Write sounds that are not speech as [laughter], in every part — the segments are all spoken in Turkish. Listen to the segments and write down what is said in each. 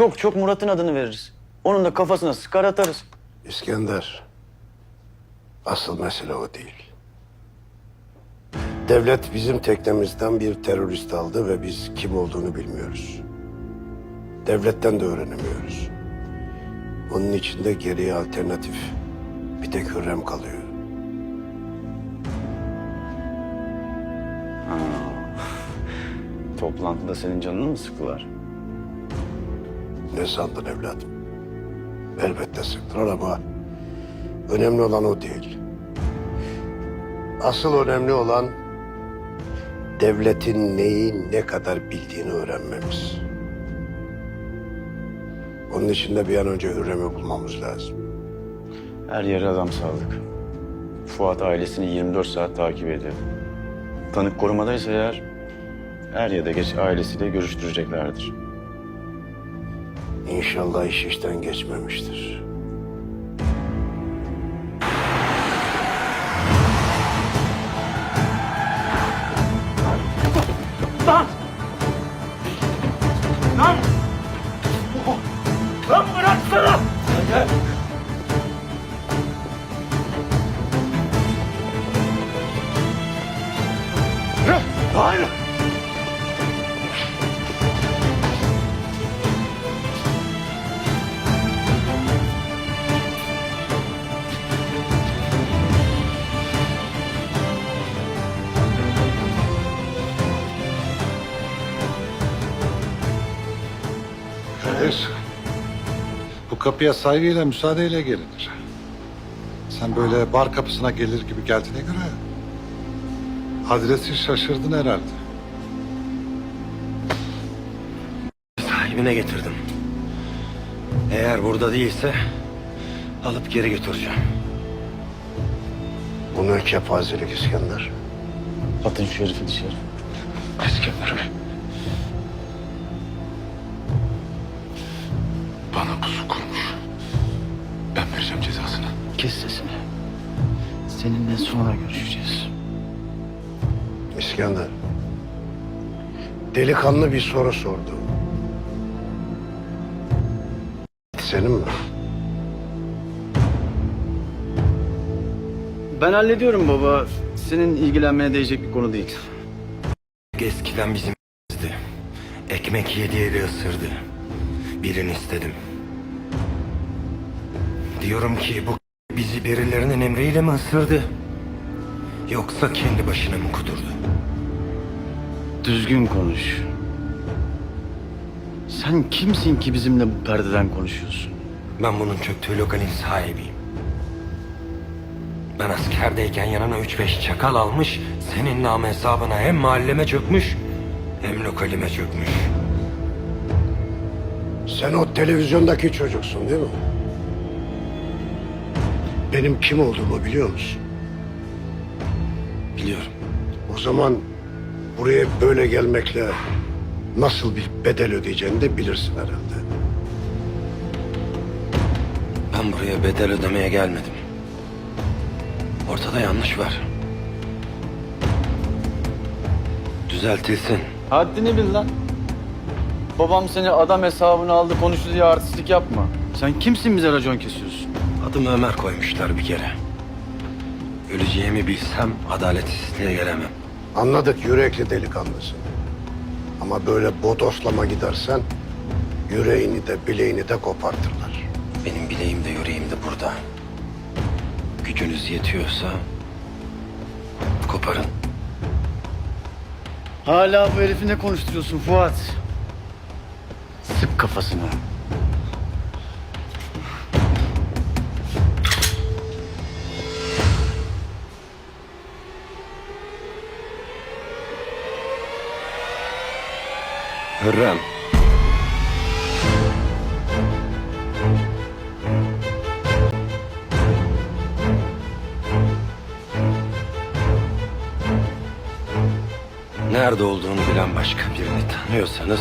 Çok çok Murat'ın adını veririz. Onun da kafasına sıkar atarız. İskender, asıl mesele o değil. Devlet bizim teknemizden bir terörist aldı ve biz kim olduğunu bilmiyoruz. Devletten de öğrenemiyoruz. Onun içinde geriye alternatif bir tek Hürrem kalıyor. [laughs] Toplantıda senin canını mı sıktılar? Ne sandın evladım? Elbette sıktılar ama önemli olan o değil. Asıl önemli olan devletin neyi ne kadar bildiğini öğrenmemiz. Onun için de bir an önce Hürrem'i bulmamız lazım. Her yere adam saldık. Fuat ailesini 24 saat takip ediyor. Tanık korumadaysa eğer er ya da geç ailesiyle görüştüreceklerdir. İnşallah iş işten geçmemiştir. Lan! Lan! Lan bıraksana! Kapıya saygıyla müsaadeyle gelinir. Sen böyle bar kapısına gelir gibi geldiğine göre adresi şaşırdın herhalde. Sahibine getirdim. Eğer burada değilse alıp geri götüreceğim. Bu ne kepazelik İskender? Atın şu herifi dışarı. İskender Bey. Bana pusu Kes sesini. Seninle sonra görüşeceğiz. İskender. Delikanlı bir soru sordu. Senin mi? Ben hallediyorum baba. Senin ilgilenmeye değecek bir konu değil. Eskiden bizim Ekmek yediği de ısırdı. Birini istedim. Diyorum ki bu bizi birilerinin emriyle mi ısırdı? Yoksa kendi başına mı kudurdu? Düzgün konuş. Sen kimsin ki bizimle bu perdeden konuşuyorsun? Ben bunun çöktüğü lokalin sahibiyim. Ben askerdeyken yanına üç beş çakal almış, senin nam hesabına hem mahalleme çökmüş, hem lokalime çökmüş. Sen o televizyondaki çocuksun değil mi? Benim kim olduğumu biliyor musun? Biliyorum. O zaman buraya böyle gelmekle nasıl bir bedel ödeyeceğini de bilirsin herhalde. Ben buraya bedel ödemeye gelmedim. Ortada yanlış var. Düzeltilsin. Haddini bil lan. Babam seni adam hesabını aldı konuştu diye artistlik yapma. Sen kimsin bize racon kesiyorsun? Adımı Ömer koymuşlar bir kere. Öleceğimi bilsem adaletsizliğe gelemem. Anladık yürekli delikanlısın. Ama böyle bodoslama gidersen yüreğini de bileğini de kopartırlar. Benim bileğim de yüreğim de burada. Gücünüz yetiyorsa koparın. Hala bu herifi ne konuşturuyorsun Fuat? Sık kafasına. Hürrem. Nerede olduğunu bilen başka birini tanıyorsanız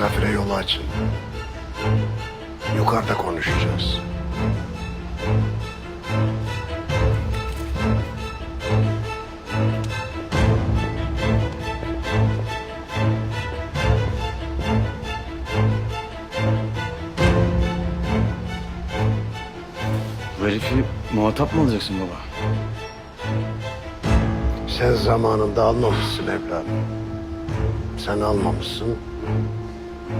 Misafire yolu açın. Yukarıda konuşacağız. Bu herifi muhatap mı alacaksın baba? Sen zamanında almamışsın evladım. Sen almamışsın.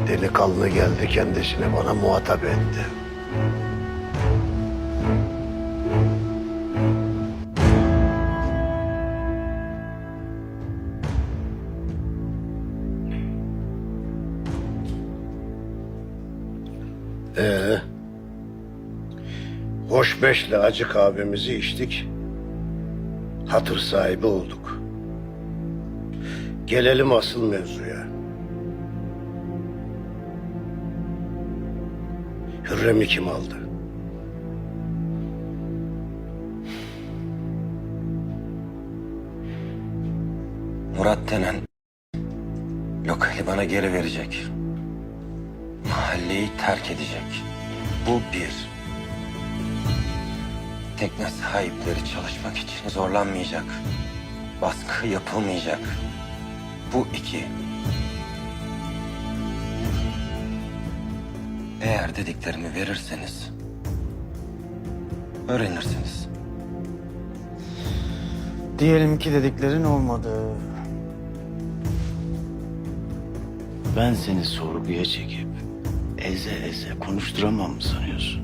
Delikanlı geldi kendisini bana muhatap etti. Ee, hoş beşle acı kahvemizi içtik. Hatır sahibi olduk. Gelelim asıl mevzuya. Hürrem'i kim aldı? Murat denen lokali bana geri verecek. Mahalleyi terk edecek. Bu bir. Tekne sahipleri çalışmak için zorlanmayacak. Baskı yapılmayacak. Bu iki. Eğer dediklerimi verirseniz öğrenirsiniz. Diyelim ki dediklerin olmadı. Ben seni sorguya çekip eze eze konuşturamam mı sanıyorsun?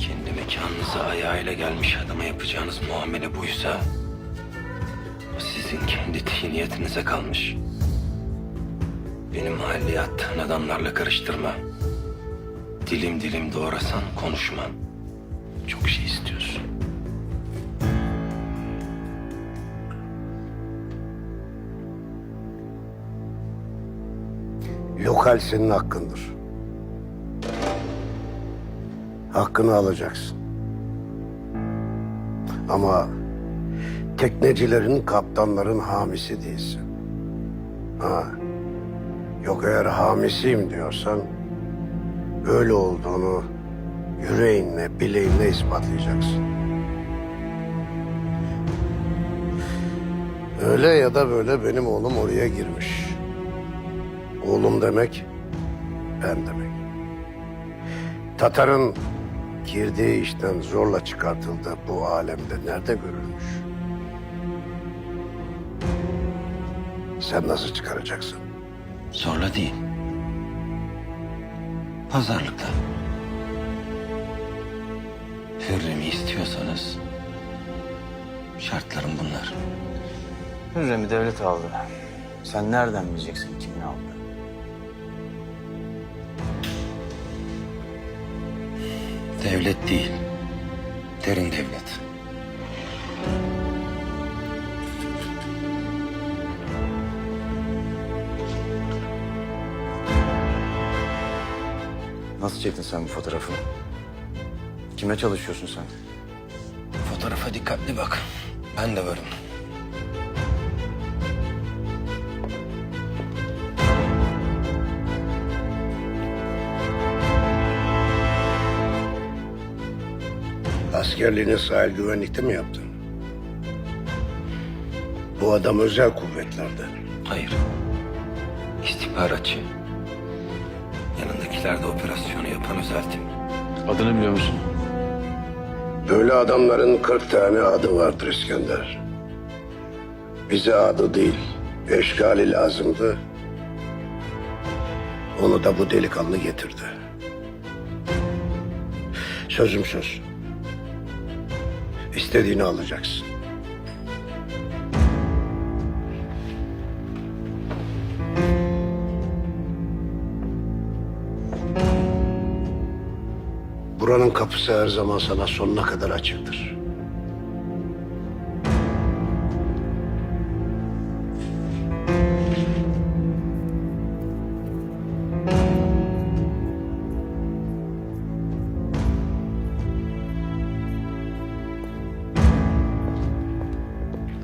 Kendi mekanınıza ayağıyla gelmiş adama yapacağınız muamele buysa... ...o sizin kendi tiniyetinize kalmış. Benim mahalleye attığın adamlarla karıştırma. Dilim dilim doğrasan konuşmam. Çok şey istiyorsun. Lokal senin hakkındır. Hakkını alacaksın. Ama teknecilerin, kaptanların hamisi değilsin. Ha. Yok eğer hamisiyim diyorsan öyle olduğunu yüreğinle, bileğinle ispatlayacaksın. Öyle ya da böyle benim oğlum oraya girmiş. Oğlum demek, ben demek. Tatar'ın girdiği işten zorla çıkartıldığı bu alemde nerede görülmüş? Sen nasıl çıkaracaksın? Zorla değil. Pazarlıkla. Hürrem'i istiyorsanız... ...şartlarım bunlar. Hürrem'i devlet aldı. Sen nereden bileceksin kimin aldı? Devlet değil. Derin devlet. Nasıl çektin sen bu fotoğrafı? Kime çalışıyorsun sen? Fotoğrafa dikkatli bak. Ben de varım. Askerliğini sahil güvenlikte mi yaptın? Bu adam özel kuvvetlerde. Hayır. İstihbaratçı. Yanındakiler de operasyonu yapan özeltim. Adını biliyor musun? Böyle adamların 40 tane adı vardır İskender. Bize adı değil, eşgali lazımdı. Onu da bu delikanlı getirdi. Sözüm söz. İstediğini alacaksın. Kapısı her zaman sana sonuna kadar açıktır.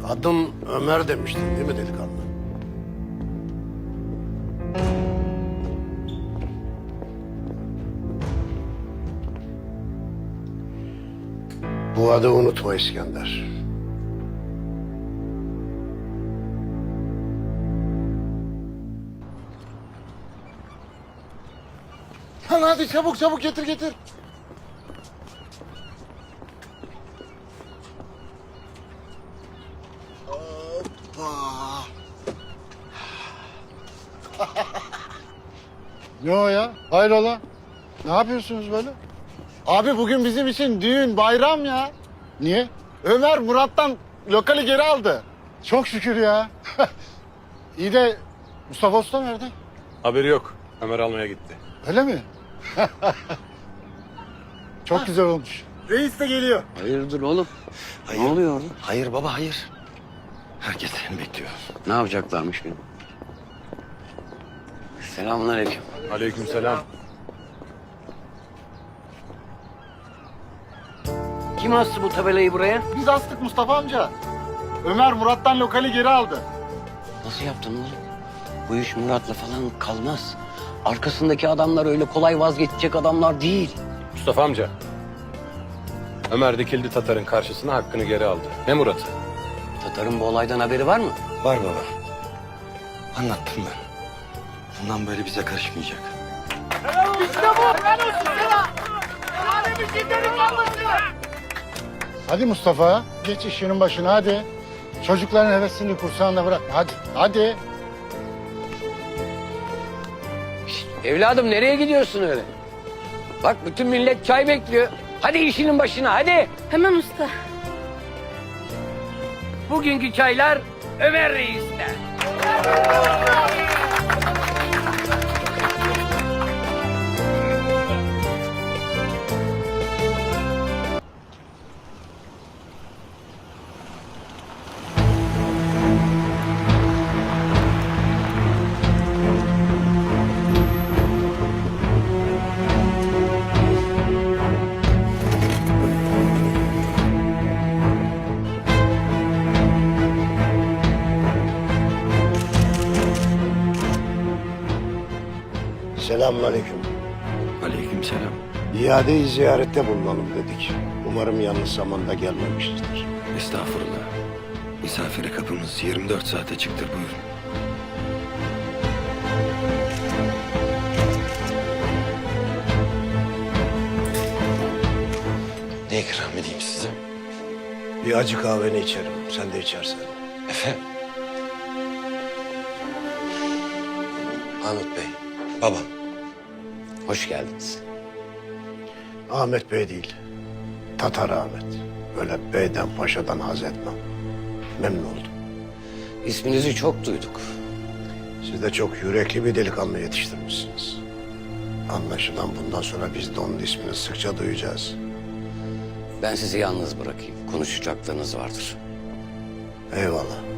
Adım Ömer demiştin değil mi delikanlı? Bu adı unutma İskender. Lan hadi çabuk çabuk getir getir. Ne [laughs] o ya? Hayrola? Ne yapıyorsunuz böyle? Abi bugün bizim için düğün, bayram ya. Niye? Ömer Murat'tan lokali geri aldı. Çok şükür ya. [laughs] İyi de Mustafa Usta nerede? Haberi yok. Ömer almaya gitti. Öyle mi? [laughs] Çok güzel olmuş. Reis de geliyor. Hayırdır oğlum? Hayır. Ne oluyor orada? Hayır baba hayır. Herkes seni bekliyor. Ne yapacaklarmış benim? Selamünaleyküm. Aleykümselam. Kim astı bu tabelayı buraya? Biz astık Mustafa amca. Ömer Murat'tan lokali geri aldı. Nasıl yaptın oğlum? Bu iş Murat'la falan kalmaz. Arkasındaki adamlar öyle kolay vazgeçecek adamlar değil. Mustafa amca. Ömer dikildi Tatar'ın karşısına hakkını geri aldı. Ne Murat'ı? Tatar'ın bu olaydan haberi var mı? Var baba. Anlattım ben. Bundan böyle bize karışmayacak. Hadi Mustafa, geç işinin başına hadi. Çocukların hevesini kursağında bırakma. Hadi, hadi. Evladım nereye gidiyorsun öyle? Bak bütün millet çay bekliyor. Hadi işinin başına hadi. Hemen usta. Bugünkü çaylar Ömer Reis'ten. Selamünaleyküm. Aleykümselam. İade-i ziyarette bulunalım dedik. Umarım yanlış zamanda gelmemişizdir. Estağfurullah. Misafire kapımız 24 saate çıktır buyurun. Ne ikram edeyim size? Bir acı kahveni içerim. Sen de içersen. Efendim? Ahmet Bey, babam. Hoş geldiniz. Ahmet Bey değil. Tatar Ahmet. Böyle beyden paşadan haz etmem. Memnun oldum. İsminizi çok duyduk. Siz de çok yürekli bir delikanlı yetiştirmişsiniz. Anlaşılan bundan sonra biz de onun ismini sıkça duyacağız. Ben sizi yalnız bırakayım. Konuşacaklarınız vardır. Eyvallah.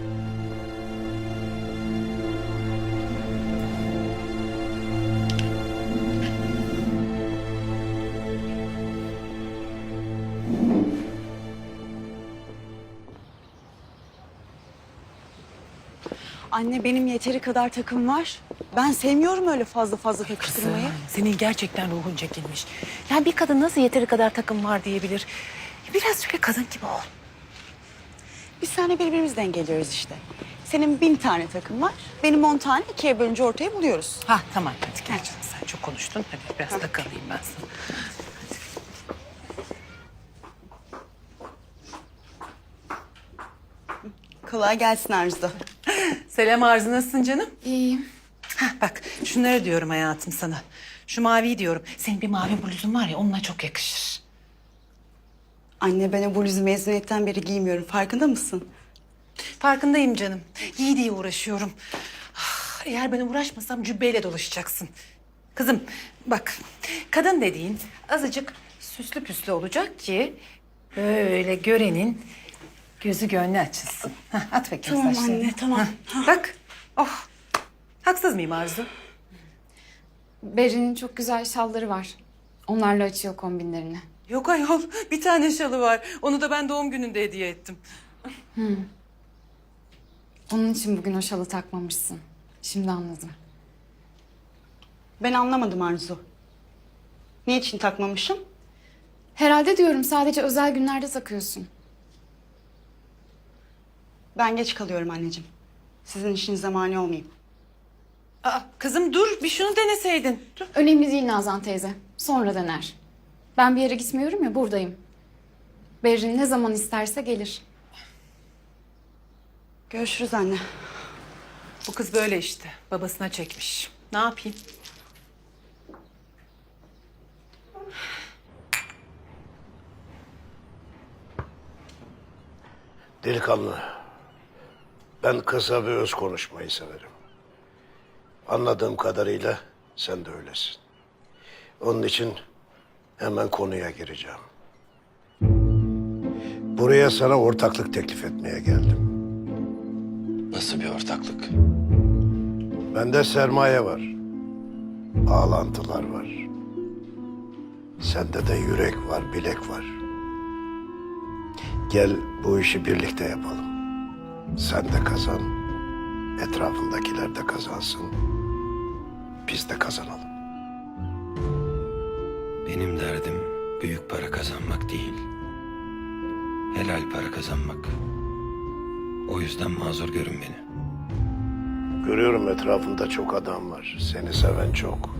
Anne benim yeteri kadar takım var. Ben sevmiyorum öyle fazla fazla takıştırmayı. Senin gerçekten ruhun çekilmiş. Yani bir kadın nasıl yeteri kadar takım var diyebilir? Biraz şöyle kadın gibi ol. Biz seninle birbirimizi dengeliyoruz işte. Senin bin tane takım var. Benim on tane ikiye bölünce ortaya buluyoruz. Ha tamam hadi gel canım sen çok konuştun. Hadi biraz takılayım ben sana. Kolay gelsin Arzu. Selam Arzu nasılsın canım? İyiyim. Ha bak şunları diyorum hayatım sana. Şu maviyi diyorum. Senin bir mavi bluzun var ya onunla çok yakışır. Anne ben o bluzu mezuniyetten beri giymiyorum. Farkında mısın? Farkındayım canım. İyi diye uğraşıyorum. Ah, Eğer ben uğraşmasam cübbeyle dolaşacaksın. Kızım bak kadın dediğin azıcık süslü püslü olacak ki böyle görenin gözü gönlü açılsın. Hah, at bakayım Tamam saçlarını. anne, tamam. Hah, bak oh haksız mıyım Arzu? Beri'nin çok güzel şalları var. Onlarla açıyor kombinlerini. Yok ayol bir tane şalı var. Onu da ben doğum gününde hediye ettim. Onun için bugün o şalı takmamışsın. Şimdi anladım. Ben anlamadım Arzu. Ne için takmamışım? Herhalde diyorum sadece özel günlerde takıyorsun. Ben geç kalıyorum anneciğim. Sizin işinize mani olmayayım. Aa, kızım dur bir şunu deneseydin. Dur. Önemli değil Nazan teyze. Sonra dener. Ben bir yere gitmiyorum ya buradayım. Berrin ne zaman isterse gelir. Görüşürüz anne. Bu kız böyle işte. Babasına çekmiş. Ne yapayım? Delikanlı, ben kısa ve öz konuşmayı severim. Anladığım kadarıyla sen de öylesin. Onun için hemen konuya gireceğim. Buraya sana ortaklık teklif etmeye geldim. Nasıl bir ortaklık? Bende sermaye var. Bağlantılar var. Sende de yürek var, bilek var. Gel bu işi birlikte yapalım. Sen de kazan, etrafındakiler de kazansın. Biz de kazanalım. Benim derdim büyük para kazanmak değil. Helal para kazanmak. O yüzden mazur görün beni. Görüyorum etrafında çok adam var. Seni seven çok.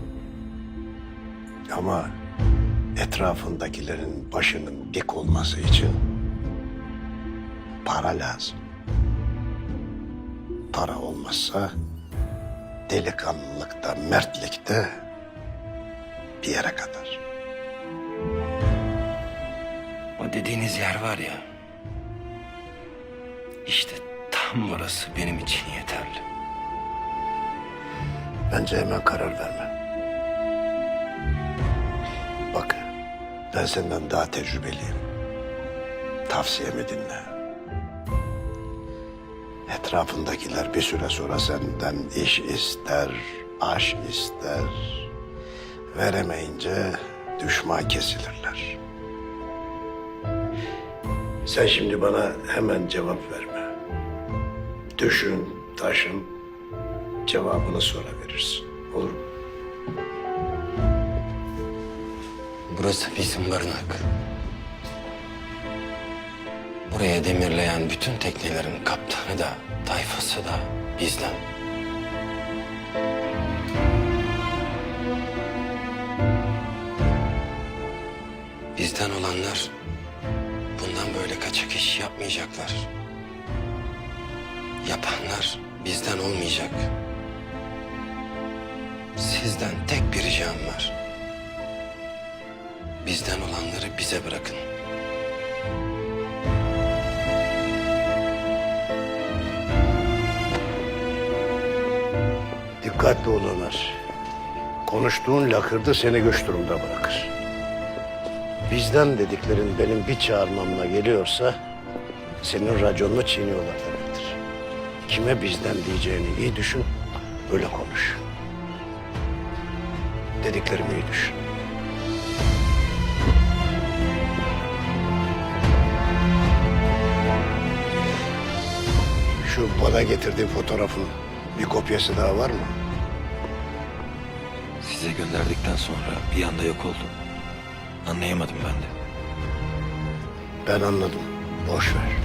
Ama etrafındakilerin başının dik olması için para lazım. Para olmazsa delikanlılıkta, mertlikte bir yere kadar. O dediğiniz yer var ya. İşte tam burası benim için yeterli. Bence hemen karar verme. Bak, ben senden daha tecrübeliyim. Tavsiyemi dinle. Etrafındakiler bir süre sonra senden iş ister, aş ister. Veremeyince düşman kesilirler. Sen şimdi bana hemen cevap verme. Düşün, taşın, cevabını sonra verirsin. Olur mu? Burası bizim barınak. Buraya demirleyen bütün teknelerin kaptanı da, tayfası da bizden. Bizden olanlar bundan böyle kaçak iş yapmayacaklar. Yapanlar bizden olmayacak. Sizden tek bir ricam var. Bizden olanları bize bırakın. Dikkatli ol Ömer. Konuştuğun lakırdı seni güç durumda bırakır. Bizden dediklerin benim bir çağırmamla geliyorsa senin raconunu çiğniyorlar demektir. Kime bizden diyeceğini iyi düşün, öyle konuş. Dediklerimi iyi düşün. Şu bana getirdiğin fotoğrafın bir kopyası daha var mı? Size gönderdikten sonra bir anda yok oldu. Anlayamadım ben de. Ben anladım. Boş ver.